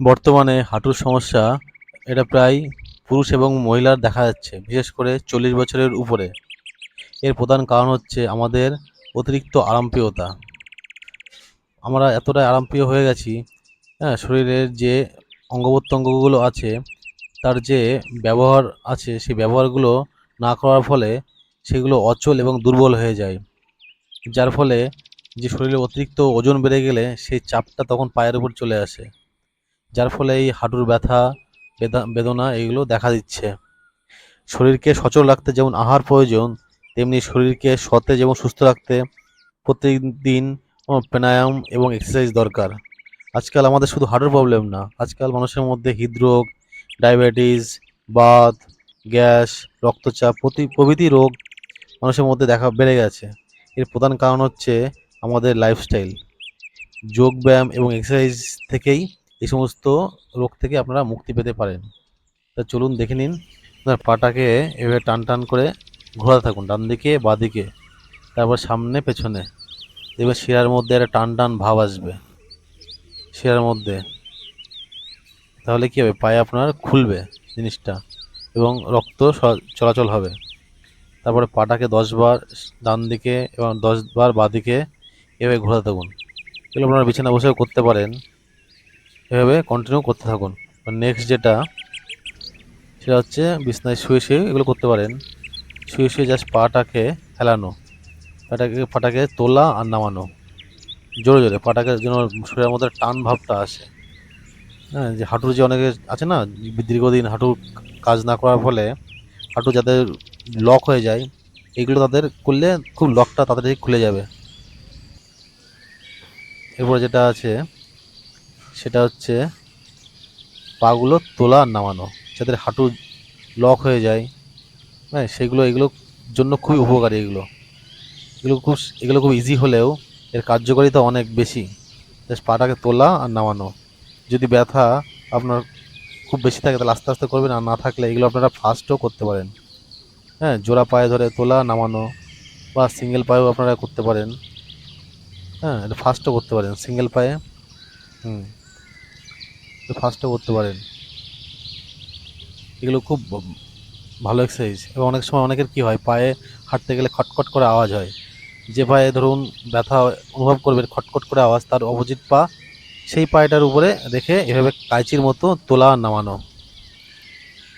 বর্তমানে হাঁটুর সমস্যা, এটা প্রায় পুরুষ এবং মহিলার দেখা যাচ্ছে, বিশেষ করে চল্লিশ বছরের উপরে। এর প্রধান কারণ হচ্ছে আমাদের অতিরিক্ত আরামপ্রিয়তা। আমরা এতটাই আরামপ্রিয় হয়ে গেছি হ্যাঁ শরীরের যে অঙ্গ প্রত্যঙ্গগুলো আছে, তার যে ব্যবহার আছে, সেই ব্যবহারগুলো না করার ফলে সেগুলো অচল এবং দুর্বল হয়ে যায়। যার ফলে যে শরীরে অতিরিক্ত ওজন বেড়ে গেলে সেই চাপটা তখন পায়ের উপর চলে আসে। যার ফলে এই হাঁটুর ব্যথা, বেদা, বেদনা এইগুলো দেখা দিচ্ছে। শরীরকে সচল রাখতে যেমন আহার প্রয়োজন, তেমনি শরীরকে সতেজ এবং সুস্থ রাখতে প্রত্যেক দিন প্রাণায়াম এবং এক্সারসাইজ দরকার। আজকাল আমাদের শুধু হার্টের প্রবলেম না, আজকাল মানুষের মধ্যে হৃদরোগ ডায়াবেটিস বাত, গ্যাস, রক্তচাপ প্রতি, প্রভৃতি রোগ মানুষের মধ্যে দেখা বেড়ে গেছে। এর প্রধান কারণ হচ্ছে আমাদের লাইফস্টাইল যোগব্যায়াম এবং এক্সারসাইজ থেকেই এই সমস্ত রোগ থেকে আপনারা মুক্তি পেতে পারেন। তা চলুন দেখে নিন, আপনার পাটাকে এভাবে টান টান করে ঘোরাতে থাকুন, ডান দিকে, বাঁ দিকে, তারপর সামনে, পেছনে। দেখবেন শিরার মধ্যে একটা টান টান ভাব আসবে। শিরার মধ্যে। তাহলে কী হবে? পায়ে আপনার খুলবে জিনিসটা এবং রক্ত চলাচল হবে। তারপরে পাটাকে দশবার ডান দিকে এবং দশবার বাঁ দিকে এভাবে ঘোরাতে থাকুন। এগুলো আপনারা বিছানা বসেও করতে পারেন। এভাবে কন্টিনিউ করতে থাকুন। নেক্সট যেটা, সেটা হচ্ছে বিছনায় শুয়ে শুয়ে এগুলো করতে পারেন। শুয়ে শুয়ে জাস্ট পাটাকে হেলানো। পাটাকে পাটাকে তোলা আর নামানো। জোরে জোরে পাটাকে যেন শরীরের মধ্যে টান ভাবটা আসে। হ্যাঁ যে হাঁটুর যে অনেকে আছে না, দীর্ঘদিন হাঁটু কাজ না করার ফলে হাঁটু যাদের লক হয়ে যায়, এগুলো তাদের করলে খুব লকটা তাড়াতাড়ি খুলে যাবে। এরপর যেটা আছে সেটা হচ্ছে পাগুলো তোলা আর নামানো, যাদের হাঁটু লক হয়ে যায়। হ্যাঁ সেগুলো এগুলোর জন্য খুবই উপকারী এগুলো। এগুলো খুব এগুলো খুব ইজি হলেও এর কার্যকারিতা অনেক বেশি। জাস্ট পাটাকে তোলা আর নামানো। যদি ব্যথা আপনার খুব বেশি থাকে, তাহলে আস্তে আস্তে করবেন। আর না থাকলে এগুলো আপনারা ফাস্টও করতে পারেন। হ্যাঁ জোড়া পায়ে ধরে তোলা, নামানো বা সিঙ্গেল পায়েও আপনারা করতে পারেন। হ্যাঁ এটা ফাস্টও করতে পারেন সিঙ্গেল পায়ে। হুম। ফাস্টও করতে পারেন। এগুলো খুব ভালো এক্সারসাইজ এবং অনেক সময় অনেকের কি হয়, পায়ে হাঁটতে গেলে খটখট করে আওয়াজ হয়। যে পায়ে ধরুন ব্যথা অনুভব করবেন খটখট করে আওয়াজ, তার অপোজিট পা সেই পায়েটার উপরে রেখে এভাবে কাঁচির মতো তোলা নামানো।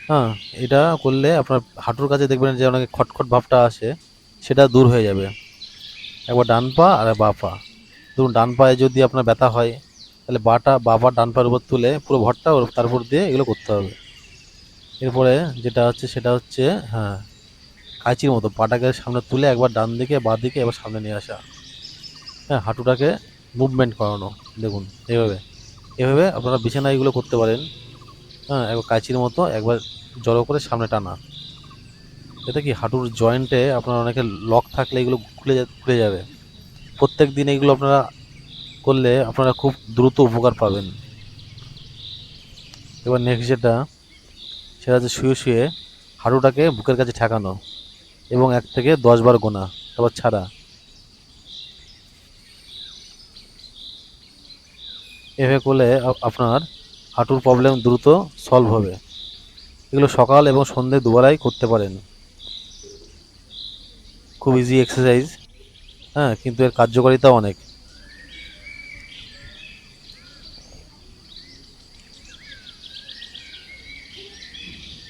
হ্যাঁ এটা করলে আপনার হাঁটুর কাছে দেখবেন যে অনেক খটখট ভাবটা আসে, সেটা দূর হয়ে যাবে। একবার ডান পা আর বা পা। ধরুন ডান পায়ে যদি আপনার ব্যথা হয় তাহলে বাটা, বাবা ডান পায়ের উপর তুলে পুরো ভরটা ওর তার উপর দিয়ে এগুলো করতে হবে। এরপরে যেটা হচ্ছে সেটা হচ্ছে হ্যাঁ কাঁচির মতো পাটাকে সামনে তুলে একবার ডান দিকে, বাঁ দিকে, এবার সামনে নিয়ে আসা। হ্যাঁ হাঁটুটাকে মুভমেন্ট করানো, দেখুন এভাবে এভাবে আপনারা বিছানায় এগুলো করতে পারেন। হ্যাঁ একবার কাঁচির মতো একবার জড়ো করে সামনে টানা। এতে কি হাঁটুর জয়েন্টে আপনার অনেকে লক থাকলে এগুলো খুলে খুলে যাবে। প্রত্যেক দিন এগুলো আপনারা করলে আপনারা খুব দ্রুত উপকার পাবেন। এবার নেক্সট যেটা, সেটা হচ্ছে শুয়ে শুয়ে হাঁটুটাকে বুকের কাছে ঠেকানো এবং এক থেকে দশ বার গোনা, তারপর ছাড়া। এভাবে করলে আপনার হাঁটুর প্রবলেম দ্রুত সলভ হবে। এগুলো সকাল এবং সন্ধে দুবেলাই করতে পারেন। খুব ইজি এক্সারসাইজ হ্যাঁ কিন্তু এর কার্যকারিতা অনেক।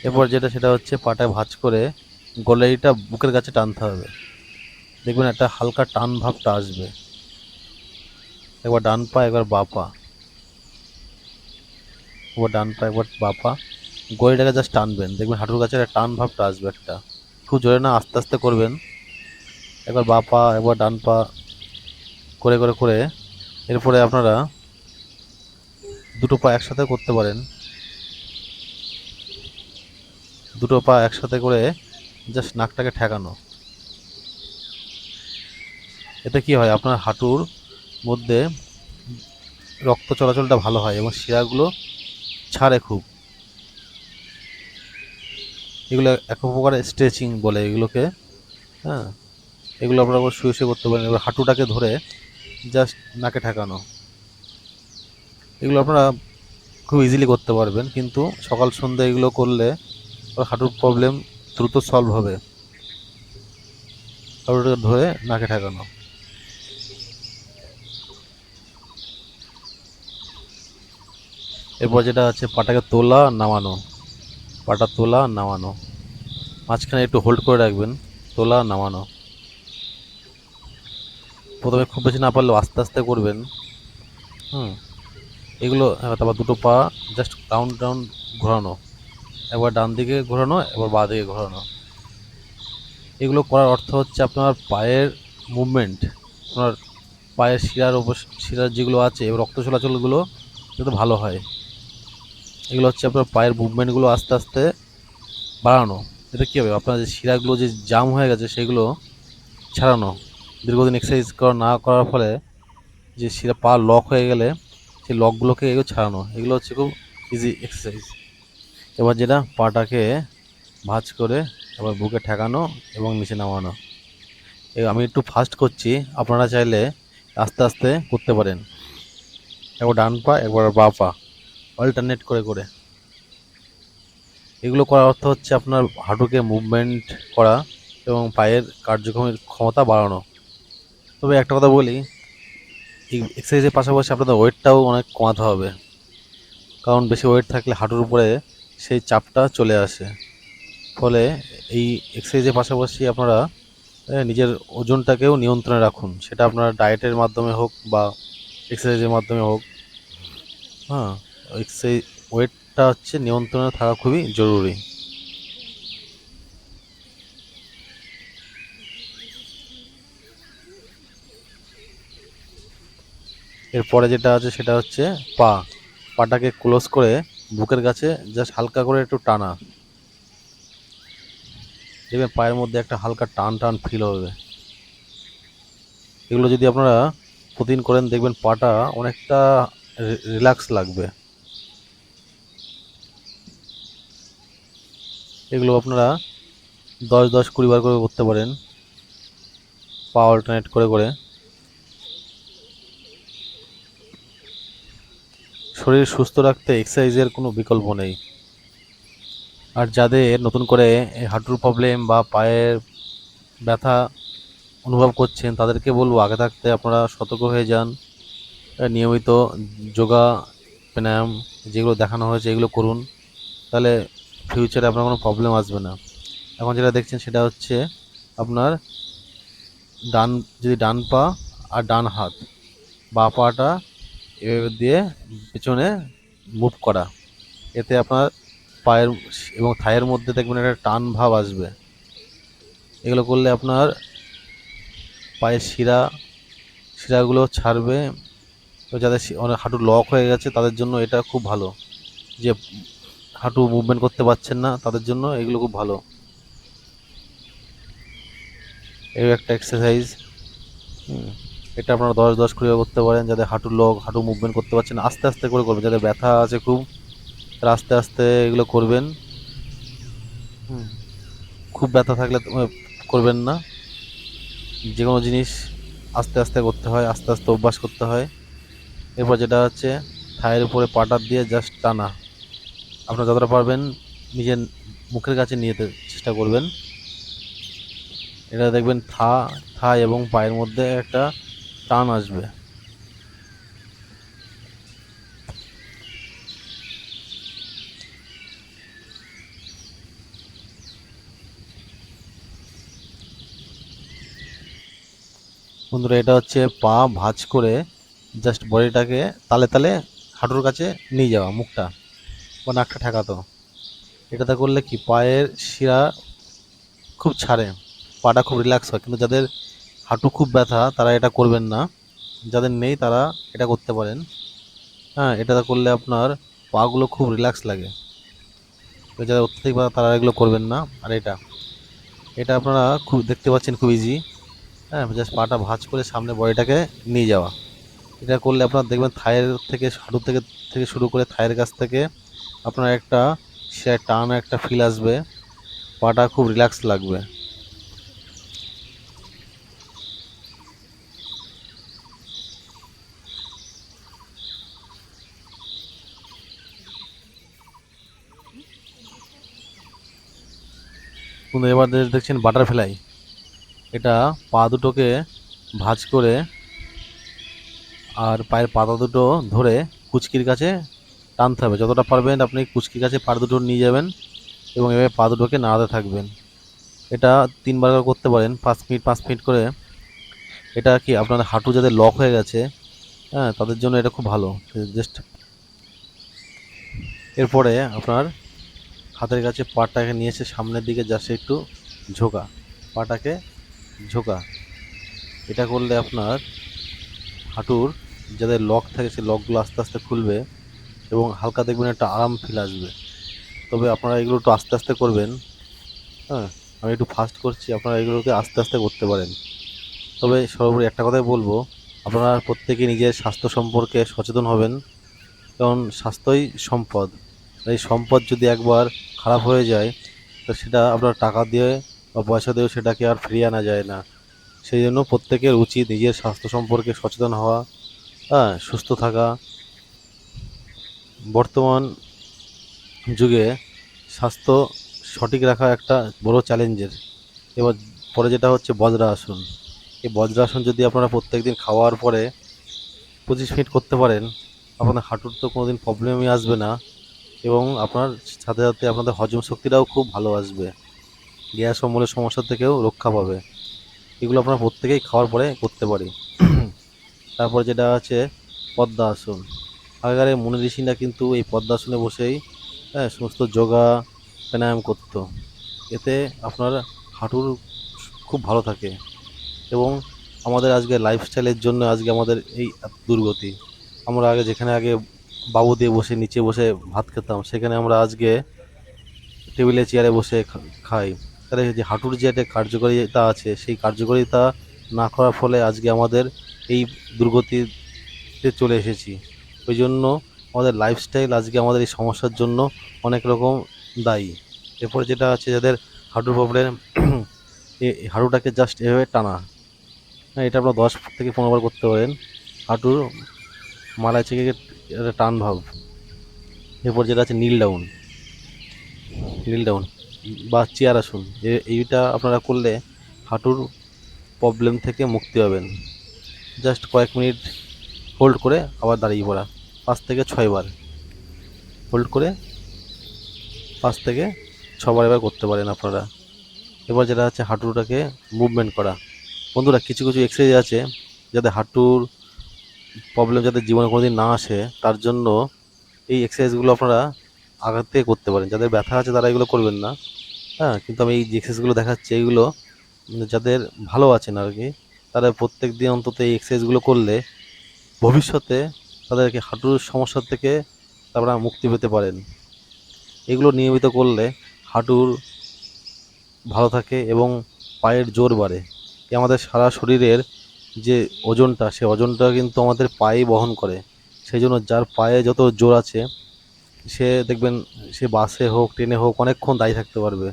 এরপর যেটা, সেটা হচ্ছে পাটায় ভাঁজ করে গলাইটা বুকের কাছে টানতে হবে। দেখবেন একটা হালকা টান ভাবটা আসবে। একবার ডান পা, একবার বাঁ পা। একবার ডান পা, একবার বাঁ পা। গলিটাকে জাস্ট টানবেন। দেখবেন হাঁটুর কাছে একটা টান ভাবটা আসবে একটা। খুব জোরে না, আস্তে আস্তে করবেন। একবার বাঁ পা, একবার ডান পা করে করে করে। এরপরে আপনারা দুটো পা একসাথে করতে পারেন। দুটো পা একসাথে করে জাস্ট নাকটাকে ঠেকানো। এতে কি হয়? আপনার হাঁটুর মধ্যে রক্ত চলাচলটা ভালো হয় এবং শিরাগুলো ছাড়ে খুব। এগুলো এক প্রকার স্ট্রেচিং বলে এগুলোকে হ্যাঁ? এগুলো আপনারা শুয়ে শুয়ে করতে পারেন। এবার হাঁটুটাকে ধরে জাস্ট নাকে ঠেকানো। এগুলো আপনারা খুব ইজিলি করতে পারবেন। কিন্তু সকাল সন্ধ্যা এগুলো করলে ওর হাঁটুর প্রবলেম দ্রুত সলভ হবে। হাঁটুটাকে ধরে নাকে ঠেকানো। এরপর যেটা আছে পাটাকে তোলা নামানো। পাটা তোলা নামানো। মাঝখানে একটু হোল্ড করে রাখবেন তোলা নামানো। প্রথমে খুব বেশি না পারলেও আস্তে আস্তে করবেন। হুম। এগুলো হ্যাঁ, তারপর দুটো পা জাস্ট রাউন্ড রাউন্ড ঘোরানো। একবার ডান দিকে ঘোরানো, একবার বাঁ দিকে ঘোরানো। এগুলো করার অর্থ হচ্ছে আপনার পায়ের মুভমেন্ট আপনার পায়ের শিরার ওপর শিরার যেগুলো আছে রক্ত চলাচলগুলো যাতে ভালো হয়। এগুলো হচ্ছে আপনার পায়ের মুভমেন্টগুলো আস্তে আস্তে বাড়ানো। এটা কী হবে আপনার যে শিরাগুলো যে জাম হয়ে গেছে, সেগুলো ছাড়ানো। দীর্ঘদিন এক্সারসাইজ করা, না করার ফলে যে শিরা পা লক হয়ে গেলে, সেই লকগুলোকে এগুলো ছাড়ানো। এগুলো হচ্ছে খুব ইজি এক্সারসাইজ এবার যেটা পাটাকে ভাঁজ করে এবার বুকে ঠেকানো এবং নিচে নামানো। আমি একটু ফাস্ট করছি, আপনারা চাইলে আস্তে আস্তে করতে পারেন। একবার ডান পা, একবার বা পা অল্টারনেট করে করে। এগুলো করার অর্থ হচ্ছে আপনার হাঁটুকে মুভমেন্ট করা এবং পায়ের কার্যক্রমের ক্ষমতা বাড়ানো। তবে একটা কথা বলি এক্সারসাইজের পাশাপাশি আপনাদের ওয়েটটাও অনেক কমাতে হবে। কারণ বেশি ওয়েট থাকলে হাঁটুর উপরে সেই চাপটা চলে আসে। ফলে এই এক্সারসাইজের পাশাপাশি আপনারা নিজের ওজনটাকেও নিয়ন্ত্রণে রাখুন। সেটা আপনার ডায়েটের মাধ্যমে হোক বা এক্সারসাইজের মাধ্যমে হোক। হ্যাঁ এক্সারসাইজ, ওয়েটটা হচ্ছে নিয়ন্ত্রণে থাকা খুবই জরুরি। এরপরে যেটা আছে সেটা হচ্ছে পা। পাটাকে ক্লোজ করে বুকের কাছে জাস্ট হালকা করে একটু টানা। দেখবেন পায়ের মধ্যে একটা হালকা টান টান ফিল হবে। এগুলো যদি আপনারা প্রতিদিন করেন, দেখবেন পাটা অনেকটা রিল্যাক্স লাগবে। এগুলো আপনারা দশ দশ কুড়ি বার করে করতে পারেন। পা অল্টারনেট করে করে। শরীর সুস্থ রাখতে এক্সারসাইজের কোনো বিকল্প নেই। আর যাদের নতুন করে হাঁটুর প্রবলেম বা পায়ের ব্যথা অনুভব করছেন, তাদেরকে বলব আগে থাকতে আপনারা সতর্ক হয়ে যান। নিয়মিত যোগা, প্রাণায়াম যেগুলো দেখানো হয়েছে, এগুলো করুন। তাহলে ফিউচারে আপনার কোনো প্রবলেম আসবে না। এখন যেটা দেখছেন সেটা হচ্ছে আপনার ডান, যদি ডান পা আর ডান হাত, বা পাটা এভাবে দিয়ে পেছনে মুভ করা। এতে আপনার পায়ের এবং থায়ের মধ্যে দেখবেন একটা টান ভাব আসবে। এগুলো করলে আপনার পায়ের শিরা, শিরাগুলো ছাড়বে। যাদের অনেক হাঁটু লক হয়ে গেছে, তাদের জন্য এটা খুব ভালো। যে হাঁটু মুভমেন্ট করতে পারছেন না, তাদের জন্য এগুলো খুব ভালো। এই একটা এক্সারসাইজ এটা আপনারা দশ দশ করে করতে পারেন যাদের হাঁটু লক হাঁটু মুভমেন্ট করতে পারছেন আস্তে আস্তে করে করবেন যাদের ব্যথা আছে খুব তারা আস্তে আস্তে এগুলো করবেন। খুব ব্যথা থাকলে করবেন না। যে কোনো জিনিস আস্তে আস্তে করতে হয় আস্তে আস্তে অভ্যাস করতে হয়। এরপর যেটা হচ্ছে থায়ের উপরে পাটা দিয়ে জাস্ট টানা। আপনারা যতটা পারবেন নিজের মুখের কাছে নিয়ে যেতে চেষ্টা করবেন। এটা দেখবেন থা থাই এবং পায়ের মধ্যে একটা টান আসবে। বন্ধুরা, এটা হচ্ছে পা ভাঁজ করে জাস্ট বডিটাকে তালে তালে হাঁটুর কাছে নিয়ে যাওয়া, মুখটা বা নাকটা ঠেকাতো। এটাতে করলে কি পায়ের শিরা খুব ছাড়ে, পাটা খুব রিল্যাক্স হয়। কিন্তু যাদের হাঁটু খুব ব্যথা, তারা এটা করবেন না। যাদের নেই, তারা এটা করতে পারেন। হ্যাঁ এটা করলে আপনার পাগুলো খুব রিল্যাক্স লাগে। যাদের অত্যধিক ব্যথা, তারা এগুলো করবেন না। আর এটা এটা আপনারা খুব, দেখতে পাচ্ছেন খুব ইজি হ্যাঁ জাস্ট পাটা ভাঁজ করে সামনে বডিটাকে নিয়ে যাওয়া। এটা করলে আপনার দেখবেন থায়ের থেকে, হাঁটু থেকে থেকে শুরু করে থায়ের কাছ থেকে আপনার একটা, সে টান, একটা ফিল আসবে। পাটা খুব রিল্যাক্স লাগবে। কিন্তু এবার দেখছেন বাটারফ্লাই এটা পা দুটোকে ভাঁজ করে আর পায়ের পাতা দুটো ধরে কুচকির কাছে টানতে হবে। যতটা পারবেন আপনি কুচকির কাছে পা দুটো নিয়ে যাবেন এবং এভাবে পা দুটোকে নাড়াতে থাকবেন। এটা তিনবার করে করতে পারেন। পাঁচ মিনিট পাঁচ মিনিট করে এটা কি আপনার হাঁটু যাদের লক হয়ে গেছে হ্যাঁ তাদের জন্য এটা খুব ভালো। জাস্ট এরপরে আপনার হাতের কাছে পাটাকে নিয়ে এসে সামনের দিকে জাস্ট একটু ঝোকা। পাটাকে ঝোকা। এটা করলে আপনার হাঁটুর যাদের লক থাকে সেই লকগুলো আস্তে আস্তে খুলবে এবং হালকা দেখবেন একটা আরাম ফিল আসবে। তবে আপনারা এগুলো একটু আস্তে আস্তে করবেন। হ্যাঁ আমি একটু ফাস্ট করছি, আপনারা এগুলোকে আস্তে আস্তে করতে পারেন। তবে সর্বোপরি একটা কথাই বলব, আপনারা প্রত্যেকে নিজের স্বাস্থ্য সম্পর্কে সচেতন হবেন। কারণ স্বাস্থ্যই সম্পদ। এই সম্পদ যদি একবার খারাপ হয়ে যায়, তো সেটা আপনার টাকা দিয়ে বা পয়সা দিয়েও সেটাকে আর ফিরিয়ে আনা যায় না। সেই জন্য প্রত্যেকের উচিত নিজের স্বাস্থ্য সম্পর্কে সচেতন হওয়া হ্যাঁ সুস্থ থাকা। বর্তমান যুগে স্বাস্থ্য সঠিক রাখা একটা বড় চ্যালেঞ্জের। এবার পরে যেটা হচ্ছে বজ্রাসন। এই বজ্রাসন যদি আপনারা প্রত্যেক দিন খাওয়ার পরে পঁচিশ মিনিট করতে পারেন আপনার হাঁটুর তো কোনো দিন প্রবলেমই আসবে না। এবং আপনার সাথে সাথে আপনাদের হজম শক্তিটাও খুব ভালো আসবে। গ্যাস অম্বলের সমস্যা থেকেও রক্ষা পাবে। এগুলো আপনারা প্রত্যেকেই খাওয়ার পরে করতে পারি। তারপরে যেটা আছে, পদ্মা আসন। আগেকার মুনি ঋষিরা কিন্তু এই পদ্মাসনে বসেই হ্যাঁ সমস্ত যোগা, প্রাণায়াম করতো। এতে আপনার হাঁটুর খুব ভালো থাকে এবং আমাদের আজকে লাইফস্টাইলের জন্য আজকে আমাদের এই দুর্গতি। আমরা আগে যেখানে আগে বাবু দিয়ে বসে, নিচে বসে ভাত খেতাম। সেখানে আমরা আজকে টেবিলে চেয়ারে বসে খাই। তাহলে যে হাঁটুর যে একটা কার্যকারিতা আছে, সেই কার্যকারিতা না করার ফলে আজকে আমাদের এই দুর্গতিতে চলে এসেছি। ওই জন্য আমাদের লাইফস্টাইল আজকে আমাদের এই সমস্যার জন্য অনেক রকম দায়ী। এরপরে যেটা আছে, যাদের হাঁটুর প্রবলেম হাঁটুটাকে জাস্ট এভাবে টানা। হ্যাঁ এটা আপনার দশ থেকে পনেরো বার করতে পারেন। হাঁটুর মালায় থেকে একটা টান ভাব। এরপর যেটা আছে নীল ডাউন নীল ডাউন বা চেয়ার আসুন। এইটা আপনারা করলে হাঁটুর প্রবলেম থেকে মুক্তি পাবেন। জাস্ট কয়েক মিনিট হোল্ড করে আবার দাঁড়িয়ে পড়া। পাঁচ থেকে ছয়বার হোল্ড করে পাঁচ থেকে ছবার এবার করতে পারেন আপনারা। এবার যেটা আছে হাঁটুটাকে মুভমেন্ট করা। বন্ধুরা, কিছু কিছু এক্সারসাইজ আছে যাতে হাঁটুর প্রবলেম যাতে জীবনে কোনোদিন না আসে, তার জন্য এই এক্সারসাইজগুলো আপনারা আঘাত থেকে করতে পারেন। যাদের ব্যথা আছে তারা এগুলো করবেন না। হ্যাঁ কিন্তু আমি এই যে এক্সারসাইজগুলো দেখাচ্ছি, এইগুলো যাদের ভালো আছেন আর কি, তারা প্রত্যেক দিন অন্তত এই এক্সারসাইজগুলো করলে ভবিষ্যতে তাদেরকে হাঁটুর সমস্যা থেকে তারা মুক্তি পেতে পারেন। এগুলো নিয়মিত করলে হাঁটুর ভালো থাকে এবং পায়ের জোর বাড়ে। আমাদের সারা শরীরের যে ওজনটা, সে ওজনটা কিন্তু আমাদের পায়ে বহন করে। সেই জন্য যার পায়ে যত জোর আছে, সে দেখবেন সে বাসে হোক, ট্রেনে হোক, অনেকক্ষণ দায়ী থাকতে পারবে।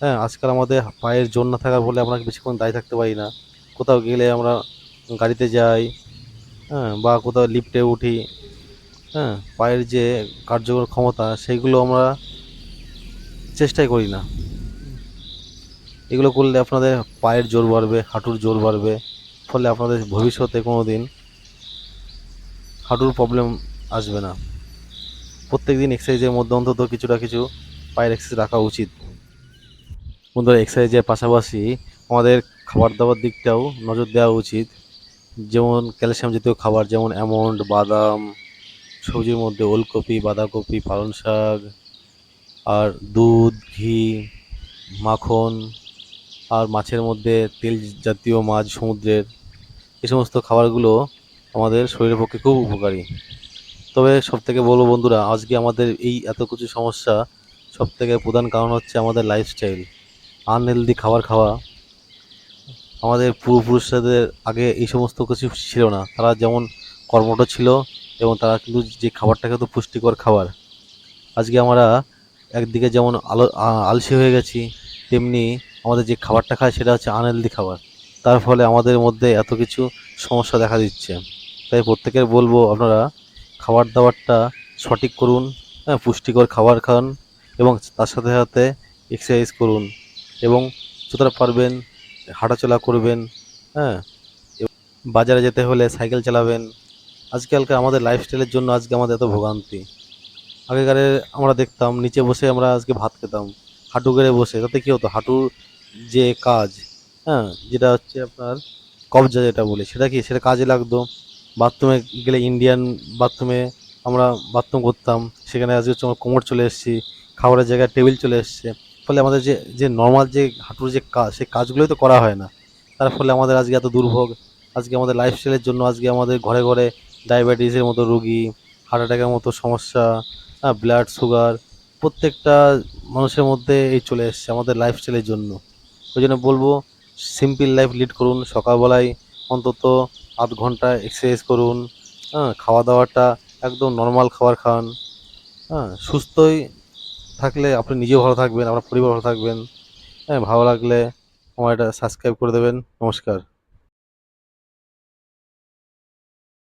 হ্যাঁ আজকাল আমাদের পায়ের জোর না থাকার ফলে আমরা বেশিক্ষণ দায়ী থাকতে পারি না। কোথাও গেলে আমরা গাড়িতে যাই হ্যাঁ বা কোথাও লিফটে উঠি হ্যাঁ পায়ের যে কার্যকর ক্ষমতা, সেইগুলো আমরা চেষ্টাই করি না। এগুলো করলে আপনাদের পায়ের জোর বাড়বে, হাঁটুর জোর বাড়বে। ফলে আপনাদের ভবিষ্যতে কোনো দিন হাঁটুর প্রবলেম আসবে না। প্রত্যেক দিন এক্সারসাইজের মধ্যে অন্তত কিছুটা কিছু পায়ের এক্সারসাইজ রাখা উচিত। বন্ধুরা এক্সারসাইজের পাশাপাশি আমাদের খাবার দাবার দিকটাও নজর দেওয়া উচিত। যেমন ক্যালসিয়াম জাতীয় খাবার, যেমন অ্যামন্ড বাদাম, সবজির মধ্যে ওলকপি, বাঁধাকপি, পালং শাক, আর দুধ, ঘি, মাখন, আর মাছের মধ্যে তেল জাতীয় মাছ, সমুদ্রের এই সমস্ত খাবারগুলো আমাদের শরীরের পক্ষে খুব উপকারী। তবে সব থেকে বলব বন্ধুরা, আজকে আমাদের এই এত কিছু সমস্যা সব থেকে প্রধান কারণ হচ্ছে আমাদের লাইফস্টাইল আনহেলদি খাবার খাওয়া। আমাদের পূর্বপুরুষদের আগে এই সমস্ত কিছু ছিল না। তারা যেমন কর্মঠ ছিল এবং তারা কিন্তু যে খাবারটা খেত পুষ্টিকর খাবার। আজকে আমরা একদিকে যেমন আলো আলসে হয়ে গেছি, তেমনি আমাদের যে খাবারটা খাই সেটা হচ্ছে আনহেলদি খাবার। তার ফলে আমাদের মধ্যে এত কিছু সমস্যা দেখা দিচ্ছে। তাই প্রত্যেকের বলব আপনারা খাবার দাবারটা সঠিক করুন হ্যাঁ পুষ্টিকর খাবার খান এবং তার সাথে সাথে এক্সারসাইজ করুন এবং যতটা পারবেন হাঁটাচলা করবেন হ্যাঁ বাজারে যেতে হলে সাইকেল চালাবেন। আজকালকার আমাদের লাইফস্টাইলের জন্য আজকে আমাদের এত ভোগান্তি। আগেকারে আমরা দেখতাম, নিচে বসে আমরা আজকে ভাত খেতাম, হাঁটু গেড়ে বসে, তাতে কী হতো? হাঁটুর যে কাজ হ্যাঁ যেটা হচ্ছে আপনার কবজা যেটা বলি, সেটা কি? সেটা কাজে লাগতো। বাথরুমে গেলে ইন্ডিয়ান বাথরুমে আমরা বাথরুম করতাম, সেখানে আজকে হচ্ছে আমরা কোমর চলে এসেছি, খাবারের জায়গায় টেবিল চলে এসছে। ফলে আমাদের যে যে নর্মাল যে হাঁটুর যে কাজ, সেই কাজগুলোই তো করা হয় না। তার ফলে আমাদের আজকে এত দুর্ভোগ। আজকে আমাদের লাইফস্টাইলের জন্য আজকে আমাদের ঘরে ঘরে ডায়াবেটিসের মতো রুগী হার্ট অ্যাটাকের মতো সমস্যা ব্লাড সুগার প্রত্যেকটা মানুষের মধ্যে এই চলে এসছে আমাদের লাইফস্টাইলের জন্য। ওই জন্য বলব সিম্পল লাইফ লিড করুন, সকালবেলায় অন্তত আধ ঘণ্টা এক্সারসাইজ করুন হ্যাঁ খাওয়া দাওয়াটা একদম নর্মাল খাবার খান হ্যাঁ সুস্থই থাকলে আপনি নিজেও ভালো থাকবেন, আপনার পরিবার ভালো থাকবেন হ্যাঁ ভালো লাগলে আমার এটা সাবস্ক্রাইব করে দেবেন, নমস্কার।